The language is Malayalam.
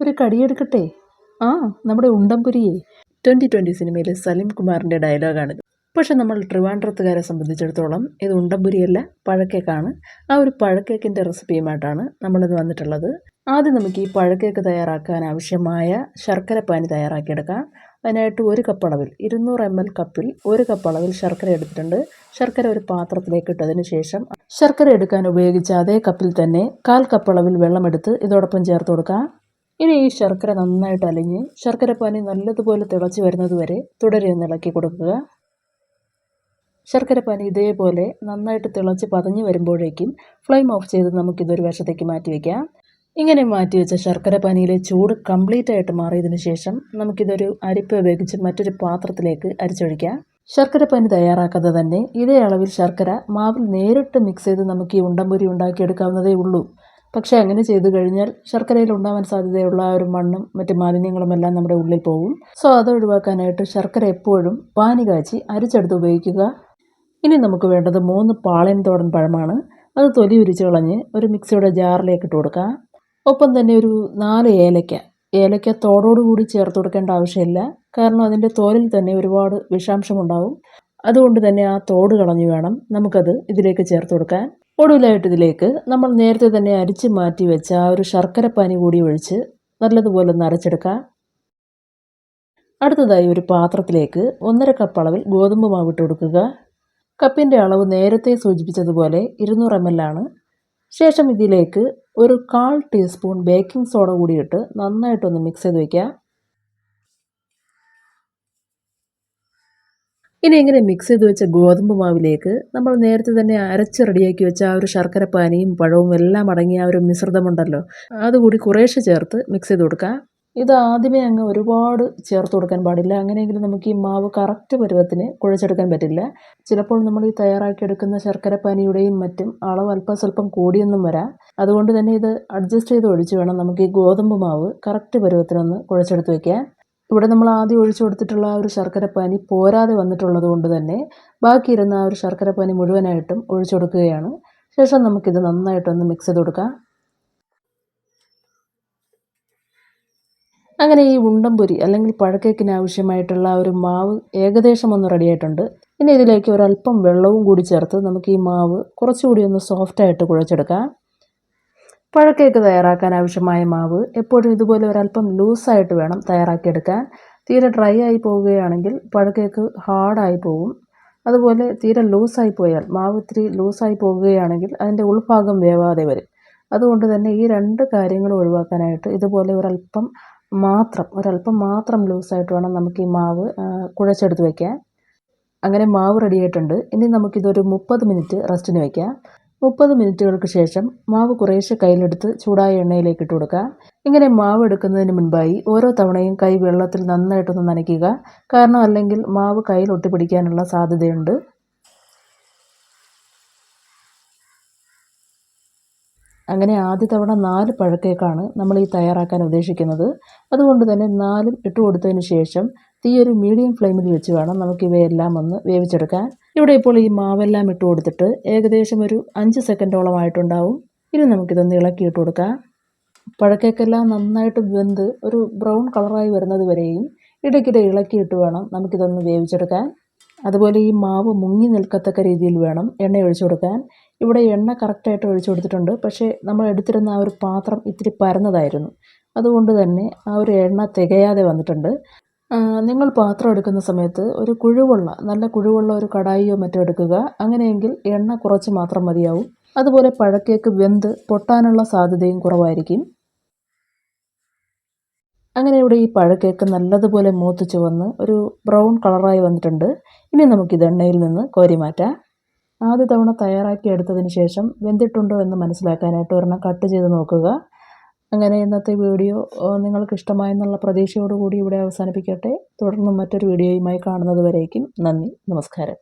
ഒരു കടിയെടുക്കട്ടെ? ആ നമ്മുടെ ഉണ്ടംപുരിയെ. ട്വന്റി ട്വന്റി സിനിമയിലെ സലീം കുമാറിന്റെ ഡയലോഗാണിത്. പക്ഷെ നമ്മൾ ട്രിവാൻഡ്രത്തുകാരെ സംബന്ധിച്ചിടത്തോളം ഇത് ഉണ്ടംപുരിയല്ല പഴക്കേക്കാണ്. ആ ഒരു പഴക്കേക്കിന്റെ റെസിപ്പിയുമായിട്ടാണ് നമ്മളിത് വന്നിട്ടുള്ളത്. ആദ്യം നമുക്ക് ഈ പഴക്കേക്ക് തയ്യാറാക്കാൻ ആവശ്യമായ ശർക്കര പാനി തയ്യാറാക്കിയെടുക്കാം. അതിനായിട്ട് ഒരു കപ്പ് അളവിൽ ഇരുന്നൂറ് എം എൽ കപ്പിൽ ഒരു കപ്പ് അളവിൽ ശർക്കര എടുത്തിട്ടുണ്ട്. ശർക്കര ഒരു പാത്രത്തിലേക്ക് ഇട്ടതിന് ശേഷം ശർക്കര എടുക്കാൻ ഉപയോഗിച്ച അതേ കപ്പിൽ തന്നെ കാൽ കപ്പ് അളവിൽ വെള്ളമെടുത്ത് ഇതോടൊപ്പം ചേർത്ത് കൊടുക്കാം. ഇനി ഈ ശർക്കര നന്നായിട്ട് അലിഞ്ഞ് ശർക്കരപ്പാനി നല്ലതുപോലെ തിളച്ച് വരുന്നതുവരെ തുടരെ ഒന്ന് ഇളക്കി കൊടുക്കുക. ശർക്കരപ്പാനി ഇതേപോലെ നന്നായിട്ട് തിളച്ച് പതഞ്ഞ് വരുമ്പോഴേക്കും ഫ്ലെയിം ഓഫ് ചെയ്ത് നമുക്കിതൊരു വശത്തേക്ക് മാറ്റി വയ്ക്കാം ഇങ്ങനെ മാറ്റി വെച്ച ശർക്കരപ്പാനിയിലെ ചൂട് കംപ്ലീറ്റ് ആയിട്ട് മാറിയതിന് ശേഷം നമുക്കിതൊരു അരിപ്പ് ഉപയോഗിച്ച് മറ്റൊരു പാത്രത്തിലേക്ക് അരിച്ചൊഴിക്കാം. ശർക്കരപ്പാനി തയ്യാറാക്കാതെ തന്നെ ഇതേ അളവിൽ ശർക്കര മാവിൽ നേരിട്ട് മിക്സ് ചെയ്ത് നമുക്ക് ഈ ഉണ്ടംപൊരി ഉണ്ടാക്കിയെടുക്കാവുന്നതേ ഉള്ളൂ. പക്ഷേ അങ്ങനെ ചെയ്തു കഴിഞ്ഞാൽ ശർക്കരയിൽ ഉണ്ടാവാൻ സാധ്യതയുള്ള ആ ഒരു മണ്ണും മറ്റ് മാലിന്യങ്ങളുമെല്ലാം നമ്മുടെ ഉള്ളിൽ പോകും. സോ അത് ഒഴിവാക്കാനായിട്ട് ശർക്കര എപ്പോഴും പാനി കാച്ചി അരിച്ചെടുത്ത് ഉപയോഗിക്കുക. ഇനി നമുക്ക് വേണ്ടത് മൂന്ന് പാളയൻ തോടൻ പഴമാണ്. അത് തൊലി ഉരിച്ച് കളഞ്ഞ് ഒരു മിക്സിയുടെ ജാറിലേക്ക് ഇട്ട് കൊടുക്കുക ഒപ്പം തന്നെ ഒരു നാല് ഏലയ്ക്ക ഏലയ്ക്ക തോടോടുകൂടി ചേർത്ത് കൊടുക്കേണ്ട ആവശ്യമില്ല. കാരണം അതിന്റെ തോലിൽ തന്നെ ഒരുപാട് വിഷാംശമുണ്ടാവും. അതുകൊണ്ട് തന്നെ ആ തോട് കളഞ്ഞു വേണം നമുക്കത് ഇതിലേക്ക് ചേർത്ത് കൊടുക്കാൻ. ഒടുവിലായിട്ട് ഇതിലേക്ക് നമ്മൾ നേരത്തെ തന്നെ അരിച്ച് മാറ്റി വെച്ച ആ ഒരു ശർക്കര പാനി കൂടി ഒഴിച്ച് നല്ലതുപോലെ ഒന്ന് അടുത്തതായി ഒരു പാത്രത്തിലേക്ക് ഒന്നര കപ്പ് അളവിൽ ഗോതമ്പ് മാവിട്ട് കൊടുക്കുക. കപ്പിന്റെ അളവ് നേരത്തെ സൂചിപ്പിച്ചതുപോലെ ഇരുന്നൂറ് എം എൽ ആണ്. ശേഷം ഇതിലേക്ക് ഒരു കാൽ ടീസ്പൂൺ ബേക്കിംഗ് സോഡ കൂടിയിട്ട് നന്നായിട്ടൊന്ന് മിക്സ് ചെയ്ത് വയ്ക്കുക ഇനി ഇങ്ങനെ മിക്സ് ചെയ്ത് വെച്ച ഗോതമ്പ് മാവിലേക്ക് നമ്മൾ നേരത്തെ തന്നെ അരച്ച് റെഡിയാക്കി വെച്ച ആ ഒരു ശർക്കര പാനിയും പഴവും എല്ലാം അടങ്ങിയ ആ ഒരു മിശ്രിതമുണ്ടല്ലോ. അതുകൂടി കുറേശ്ശെ ചേർത്ത് മിക്സ് ചെയ്ത് കൊടുക്കുക ഇത് ആദ്യമേ അങ്ങ് ഒരുപാട് ചേർത്ത് കൊടുക്കാൻ പാടില്ല. അങ്ങനെയെങ്കിലും നമുക്ക് ഈ മാവ് കറക്റ്റ് പരുവത്തിന് കുഴച്ചെടുക്കാൻ പറ്റില്ല. ചിലപ്പോൾ നമ്മൾ ഈ തയ്യാറാക്കിയെടുക്കുന്ന ശർക്കര പാനിയുടെയും മറ്റും അളവ് അല്പം സ്വല്പം കൂടിയൊന്നും വരാം. അതുകൊണ്ട് തന്നെ ഇത് അഡ്ജസ്റ്റ് ചെയ്ത് ഒഴിച്ച് വേണം നമുക്ക് ഈ ഗോതമ്പ് മാവ് കറക്റ്റ് പരുവത്തിനൊന്ന് കുഴച്ചെടുത്ത് വയ്ക്കാൻ ഇവിടെ നമ്മൾ ആദ്യം ഒഴിച്ചു കൊടുത്തിട്ടുള്ള ആ ഒരു ശർക്കരപ്പാനി പോരാതെ വന്നിട്ടുള്ളത് കൊണ്ട് തന്നെ ബാക്കിയിരുന്ന ആ ഒരു ശർക്കരപ്പാനി മുഴുവനായിട്ടും ഒഴിച്ചു കൊടുക്കുകയാണ്. ശേഷം നമുക്കിത് നന്നായിട്ടൊന്ന് മിക്സ് ചെയ്ത് കൊടുക്കാം. അങ്ങനെ ഈ ഉണ്ടംപൊരി അല്ലെങ്കിൽ പഴക്കേക്കിന് ആവശ്യമായിട്ടുള്ള ഒരു മാവ് ഏകദേശം ഒന്ന് റെഡിയായിട്ടുണ്ട് ഇനി ഇതിലേക്ക് ഒരല്പം വെള്ളവും കൂടി ചേർത്ത് നമുക്ക് ഈ മാവ് കുറച്ചുകൂടി ഒന്ന് സോഫ്റ്റായിട്ട് കുഴച്ചെടുക്കാം. പഴക്കേക്ക് തയ്യാറാക്കാൻ ആവശ്യമായ മാവ് എപ്പോഴും ഇതുപോലെ ഒരല്പം ലൂസായിട്ട് വേണം തയ്യാറാക്കിയെടുക്കാൻ. തീരെ ഡ്രൈ ആയി പോവുകയാണെങ്കിൽ പഴക്കേക്ക് ഹാർഡായി പോകും അതുപോലെ തീരെ ലൂസായി പോയാൽ മാവ് ഇത്തിരി ലൂസായി പോകുകയാണെങ്കിൽ അതിന്റെ ഉൾഭാഗം വേവാതെ വരും. അതുകൊണ്ട് തന്നെ ഈ രണ്ട് കാര്യങ്ങളും ഒഴിവാക്കാനായിട്ട് ഇതുപോലെ ഒരല്പം മാത്രം ഒരല്പം മാത്രം ലൂസായിട്ട് വേണം നമുക്ക് ഈ മാവ് കുഴച്ചെടുത്ത് വയ്ക്കാൻ അങ്ങനെ മാവ് റെഡിയായിട്ടുണ്ട്. ഇനി നമുക്കിതൊരു മുപ്പത് മിനിറ്റ് റെസ്റ്റിന് വയ്ക്കാം മുപ്പത് മിനിറ്റുകൾക്ക് ശേഷം മാവ് കുറേശ്ശെ കയ്യിലെടുത്ത് ചൂടായ എണ്ണയിലേക്ക് ഇട്ട് കൊടുക്കുക. ഇങ്ങനെ മാവ് എടുക്കുന്നതിന് മുൻപായി ഓരോ തവണയും കൈ വെള്ളത്തിൽ നന്നായിട്ടൊന്ന് നനയ്ക്കുക. കാരണം അല്ലെങ്കിൽ മാവ് കയ്യിൽ ഒട്ടിപ്പിടിക്കാനുള്ള സാധ്യതയുണ്ട്. അങ്ങനെ ആദ്യ തവണ നാല് പഴക്കേക്കാണ് നമ്മൾ ഈ തയ്യാറാക്കാൻ ഉദ്ദേശിക്കുന്നത്. അതുകൊണ്ട് തന്നെ നാലും ഇട്ട് കൊടുത്തതിന് ശേഷം തീയൊരു മീഡിയം ഫ്ലെയിമിൽ വെച്ച് വേണം നമുക്കിവയെല്ലാം ഒന്ന് വേവിച്ചെടുക്കാൻ. ഇവിടെ ഇപ്പോൾ ഈ മാവെല്ലാം ഇട്ട് കൊടുത്തിട്ട് ഏകദേശം ഒരു അഞ്ച് സെക്കൻഡോളം ആയിട്ടുണ്ടാവും ഇനി നമുക്കിതൊന്ന് ഇളക്കിയിട്ട് കൊടുക്കാം. പഴക്കേക്കെല്ലാം നന്നായിട്ട് വെന്ത് ഒരു ബ്രൗൺ കളറായി വരുന്നത് വരെയും ഇടയ്ക്കിടെ ഇളക്കിയിട്ട് വേണം നമുക്കിതൊന്ന് വേവിച്ചെടുക്കാൻ. അതുപോലെ ഈ മാവ് മുങ്ങി നിൽക്കത്തക്ക രീതിയിൽ വേണം എണ്ണ ഒഴിച്ചു കൊടുക്കാൻ. ഇവിടെ എണ്ണ കറക്റ്റായിട്ട് ഒഴിച്ചു കൊടുത്തിട്ടുണ്ട്. പക്ഷേ നമ്മൾ എടുത്തിരുന്ന ആ ഒരു പാത്രം ഇത്തിരി പരന്നതായിരുന്നു. അതുകൊണ്ട് തന്നെ ആ ഒരു എണ്ണ തികയാതെ വന്നിട്ടുണ്ട്. നിങ്ങൾ പാത്രം എടുക്കുന്ന സമയത്ത് ഒരു കുഴിവുള്ള നല്ല കുഴിവുള്ള ഒരു കടായിയോ മറ്റോ എടുക്കുക. അങ്ങനെയെങ്കിൽ എണ്ണ കുറച്ച് മാത്രം മതിയാവും. അതുപോലെ പഴക്കേക്ക് വെന്ത് പൊട്ടാനുള്ള സാധ്യതയും കുറവായിരിക്കും. അങ്ങനെ ഇവിടെ ഈ പഴക്കേക്ക് നല്ലതുപോലെ മൂത്ത് ചുവന്ന് ഒരു ബ്രൗൺ കളറായി വന്നിട്ടുണ്ട്. ഇനി നമുക്കിത് എണ്ണയിൽ നിന്ന് കോരി മാറ്റാം. ആദ്യ തവണ തയ്യാറാക്കി എടുത്തതിന് ശേഷം വെന്തിട്ടുണ്ടോ എന്ന് മനസ്സിലാക്കാനായിട്ട് ഒരെണ്ണം കട്ട് ചെയ്ത് നോക്കുക. അങ്ങനെ ഇന്നത്തെ വീഡിയോ നിങ്ങൾക്ക് ഇഷ്ടമായെന്നുള്ള പ്രതീക്ഷയോടുകൂടി ഇവിടെ അവസാനിപ്പിക്കട്ടെ. തുടർന്നും മറ്റൊരു വീഡിയോയുമായി കാണുന്നത് വരേക്കും നന്ദി നമസ്കാരം.